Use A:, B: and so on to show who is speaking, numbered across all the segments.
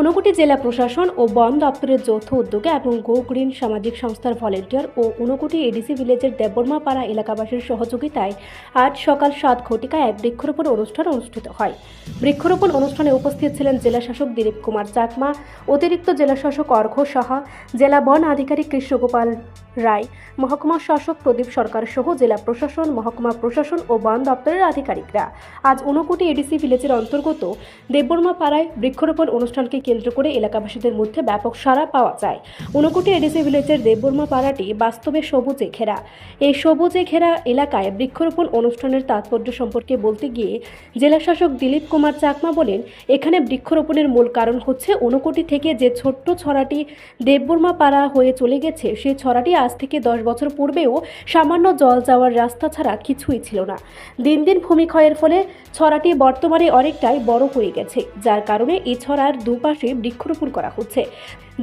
A: ঊনকোটি জেলা প্রশাসন ও বন দপ্তরের যৌথ উদ্যোগে এবং গো গ্রিন সামাজিক সংস্থার ভলেন্টিয়ার ও ঊনকোটি এডিসি ভিলেজের দেববর্মা পাড়া এলাকাবাসীর সহযোগিতায় আজ সকাল সাত ঘটিকায় এক বৃক্ষরোপণ অনুষ্ঠান অনুষ্ঠিত হয়। বৃক্ষরোপণ অনুষ্ঠানে উপস্থিত ছিলেন জেলা শাসক দিলীপ কুমার চাকমা, অতিরিক্ত জেলাশাসক অর্ঘ্য সাহা, জেলা বন আধিকারিক কৃষ্ণগোপাল রায়। মহকুমা শাসক প্রদীপ সরকার সহ জেলা প্রশাসন, মহকুমা প্রশাসন ও বন দপ্তরের আধিকারিকরা। আজ ঊনকোটি এডিসি ভিলেজের অন্তর্গত দেববর্মা পাড়ায় বৃক্ষরোপণ অনুষ্ঠানকে কেন্দ্র করে এলাকাবাসীদের মধ্যে ব্যাপক সাড়া পাওয়া যায়। ঊনকোটি এডিসি ভিলেজের দেববর্মা পাড়াটি বাস্তবে সবুজে ঘেরা। এই সবুজে ঘেরা এলাকায় বৃক্ষরোপণ অনুষ্ঠানের তাৎপর্য সম্পর্কে বলতে গিয়ে জেলাশাসক দিলীপ কুমার চাকমা বলেন, এখানে বৃক্ষরোপণের মূল কারণ হচ্ছে ঊনকোটি থেকে যে ছোট্ট ছড়াটি দেববর্মা পাড়া হয়ে চলে গেছে, সেই ছড়াটি আজ থেকে দশ বছর পূর্বেও সামান্য জল যাওয়ার রাস্তা ছাড়া কিছুই ছিল না। দিন দিন ভূমিক্ষয়ের ফলে ছড়াটি বর্তমানে অনেকটাই বড় হয়ে গেছে, যার কারণে এই ছড়ার দুপাশে বৃক্ষরোপণ করা হচ্ছে।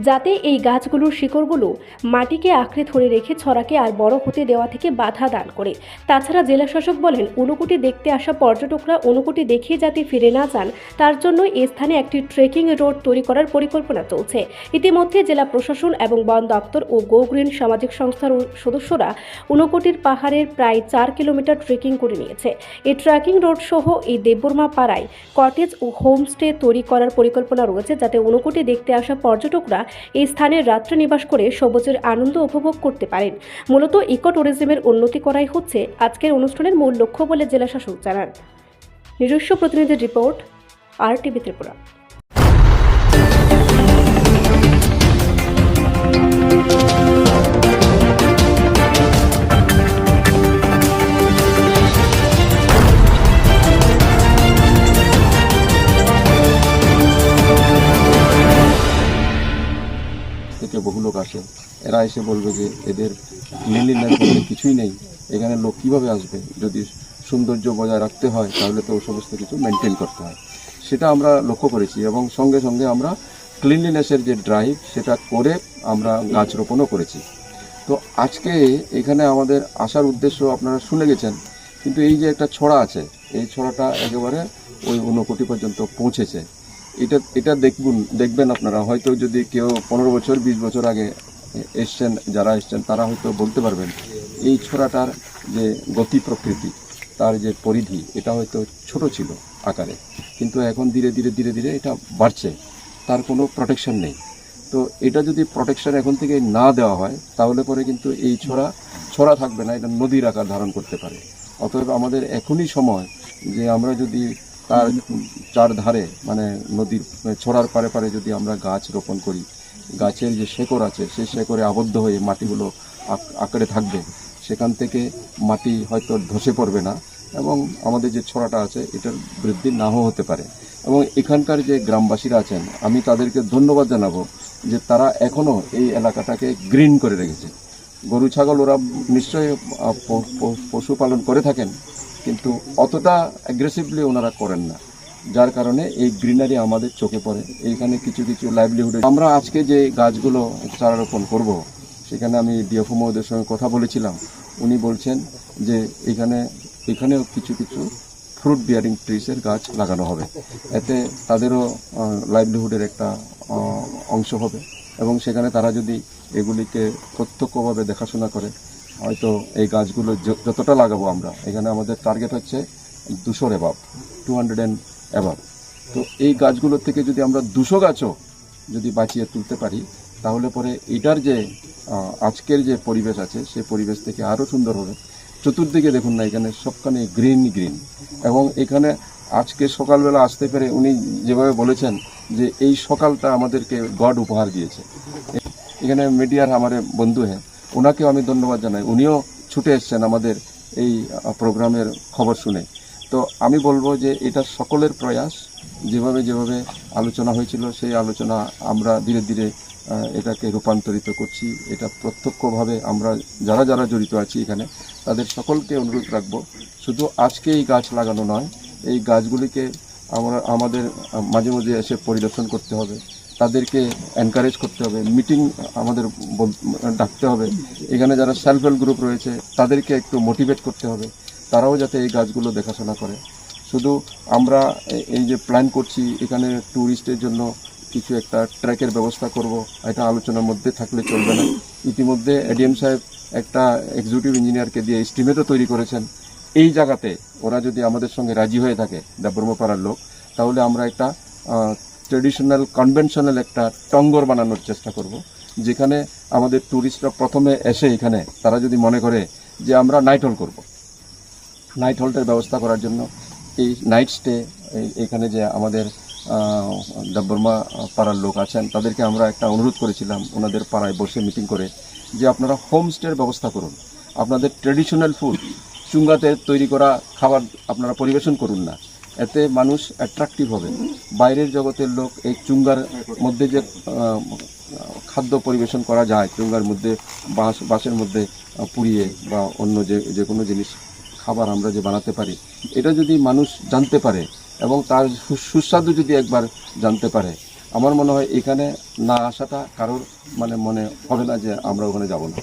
A: যাতে এই গাছগুলোর শিকড়গুলো মাটিকে আঁকড়ে ধরে রেখে ছড়াকে আর বড় হতে দেওয়া থেকে বাধা দান করে। তাছাড়া জেলাশাসক বলেন, অনুকুটি দেখতে আসা পর্যটকরা অনুকুটি দেখিয়ে যাতে ফিরে না যান, তার জন্য এই স্থানে একটি ট্রেকিং রোড তৈরি করার পরিকল্পনা চলছে। ইতিমধ্যে জেলা প্রশাসন এবং বন দপ্তর ও গো গ্রিন সামাজিক সংস্থার সদস্যরা ঊনকোটির পাহাড়ের প্রায় চার কিলোমিটার ট্রেকিং করে নিয়েছে। এই ট্রেকিং রোড সহ এই দেববর্মা পাড়ায় কটেজ ও হোমস্টে তৈরি করার পরিকল্পনা রয়েছে, যাতে ঊনকোটি দেখতে আসা পর্যটকরা এই স্থানে রাত্রে নিবাস করে সবুজের আনন্দ উপভোগ করতে পারেন। মূলত ইকো ট্যুরিজমের উন্নতি করাই হচ্ছে আজকের অনুষ্ঠানের মূল লক্ষ্য বলে জেলাশাসক জানান। নিজস্ব প্রতিনিধির রিপোর্ট আর টিভি ত্রিপুরা।
B: বহু লোক আসে। এরা এসে বলবে যে এদের ক্লিনলিনেস বলতে কিছুই নেই। এখানে লোক কীভাবে আসবে? যদি সৌন্দর্য বজায় রাখতে হয়, তাহলে তো সমস্ত কিছু মেনটেন করতে হয়। সেটা আমরা লক্ষ্য করেছি এবং সঙ্গে সঙ্গে আমরা ক্লিনলিনেসের যে ড্রাইভ সেটা করে আমরা গাছ রোপণও করেছি। তো আজকে এখানে আমাদের আসার উদ্দেশ্য আপনারা শুনে গেছেন, কিন্তু এই যে একটা ছড়া আছে, এই ছড়াটা একেবারে ওই ঊনকোটি পর্যন্ত পৌঁছেছে। এটা এটা দেখবেন দেখবেন আপনারা। হয়তো যদি কেউ পনেরো বছর, বিশ বছর আগে এসছেন, যারা এসছেন, তারা হয়তো বলতে পারবেন, এই ছড়াটার যে গতি প্রকৃতি, তার যে পরিধি, এটা হয়তো ছোট ছিল আকারে। কিন্তু এখন ধীরে ধীরে ধীরে ধীরে এটা বাড়ছে। তার কোনো প্রোটেকশন নেই। তো এটা যদি প্রোটেকশন এখন থেকে না দেওয়া হয়, তাহলে পরে কিন্তু এই ছড়া ছড়া থাকবে না, এটা নদীর আকার ধারণ করতে পারে। অতএব আমাদের এখনই সময় যে আমরা যদি তার চারধারে মানে নদীর ছড়ার পারে পারে যদি আমরা গাছ রোপণ করি, গাছের যে শেকড় আছে, সেই শেকড়ে আবদ্ধ হয়ে মাটিগুলো আঁকড়ে থাকবে। সেখান থেকে মাটি হয়তো ধসে পড়বে না এবং আমাদের যে ছড়াটা আছে, এটার বৃদ্ধি নাও হতে পারে। এবং এখানকার যে গ্রামবাসীরা আছেন, আমি তাদেরকে ধন্যবাদ জানাব যে তারা এখনও এই এলাকাটাকে গ্রিন করে রেখেছে। গরু, ছাগল ওরা নিশ্চয়ই পশুপালন করে থাকেন। কিন্তু অতটা অ্যাগ্রেসিভলি ওনারা করেন না। যার কারণে এই গ্রিনারি আমাদের চোখে পড়ে। এইখানে কিছু কিছু লাইভলিহুড আমরা আজকে যে গাছগুলো চারা রোপণ করব, সেখানে আমি ডিএফও মহোদয়ের সঙ্গে কথা বলেছিলাম। উনি বলছেন যে এখানে এখানেও কিছু কিছু ফ্রুট বিয়ারিং ট্রিসের গাছ লাগানো হবে। এতে তাদেরও লাইভলিহুডের একটা অংশ হবে। এবং সেখানে তারা যদি এগুলিকে প্রত্যক্ষভাবে দেখাশোনা করে হয়তো এই গাছগুলো যতটা লাগাবো আমরা। এখানে আমাদের টার্গেট হচ্ছে দুশোর above two hundred and above তো এই গাছগুলোর থেকে যদি আমরা দুশো গাছও যদি বাঁচিয়ে তুলতে পারি, তাহলে পরে এটার যে আজকের যে পরিবেশ আছে, সেই পরিবেশ থেকে আরও সুন্দর হবে। চতুর্দিকে দেখুন না, এখানে সবখানে গ্রিন গ্রিন এবং এখানে আজকে সকালবেলা আসতে পেরে উনি যেভাবে বলেছেন যে এই সকালটা আমাদেরকে গড উপহার দিয়েছে। এখানে মিডিয়ার আমার বন্ধু হ্যাঁ। ওনাকেও আমি ধন্যবাদ জানাই। উনিও ছুটে এসছেন আমাদের এই প্রোগ্রামের খবর শুনে। তো আমি বলব যে এটা সকলের প্রয়াস। যেভাবে যেভাবে আলোচনা হয়েছিল, সেই আলোচনা আমরা ধীরে ধীরে এটাকে রূপান্তরিত করছি। এটা প্রত্যক্ষভাবে আমরা যারা যারা জড়িত আছি এখানে, তাদের সকলকে অনুরোধ রাখব, শুধু আজকে এই গাছ লাগানো নয়, এই গাছগুলিকে আমরা, আমাদের মাঝে মাঝে এসে পরিদর্শন করতে হবে। তাদেরকে এনকারেজ করতে হবে মিটিং আমাদের ডাকতে হবে। এখানে যারা সেলফ হেল্প গ্রুপ রয়েছে, তাদেরকে একটু মোটিভেট করতে হবে। তারাও যাতে এই গাছগুলো দেখাশোনা করে। শুধু আমরা এই যে প্ল্যান করছি, এখানে ট্যুরিস্টের জন্য কিছু একটা ট্র্যাকের ব্যবস্থা করব, এটা আলোচনার মধ্যে থাকলে চলবে না। ইতিমধ্যে এডিএম সাহেব একটা এক্সিকিউটিভ ইঞ্জিনিয়ারকে দিয়ে এস্টিমেটও তৈরি করেছেন। এই জায়গাতে ওরা যদি আমাদের সঙ্গে রাজি হয়ে থাকে দেববর্মপাড়ার লোক, তাহলে আমরা একটা ট্রেডিশনাল কনভেনশনাল একটা টঙ্গর বানানোর চেষ্টা করব, যেখানে আমাদের ট্যুরিস্টরা প্রথমে এসে এখানে, তারা যদি মনে করে যে আমরা নাইট হল করব। নাইট হল্টের ব্যবস্থা করার জন্য এই নাইট স্টে এখানে যে আমাদের দেববর্মা পাড়ার লোক আছেন, তাদেরকে আমরা একটা অনুরোধ করেছিলাম, ওনাদের পাড়ায় বসে মিটিং করে, যে আপনারা হোম স্টের ব্যবস্থা করুন। আপনাদের ট্রেডিশনাল ফুড চুঙ্গাতে তৈরি করা খাবার আপনারা পরিবেশন করুন না। এতে মানুষ অ্যাট্রাকটিভ হবে। বাইরের জগতের লোক এই চুঙ্গার মধ্যে যে খাদ্য পরিবেশন করা যায়, চুঙ্গার মধ্যে বাঁশ, বাঁশের মধ্যে পুড়িয়ে বা অন্য যে যে কোনো জিনিস, খাবার আমরা যে বানাতে পারি, এটা যদি মানুষ জানতে পারে এবং তার সুস্বাদু যদি একবার জানতে পারে, আমার মনে হয় এখানে না আসাটা কারোর মানে মনে হবে না যে আমরা ওখানে যাব না।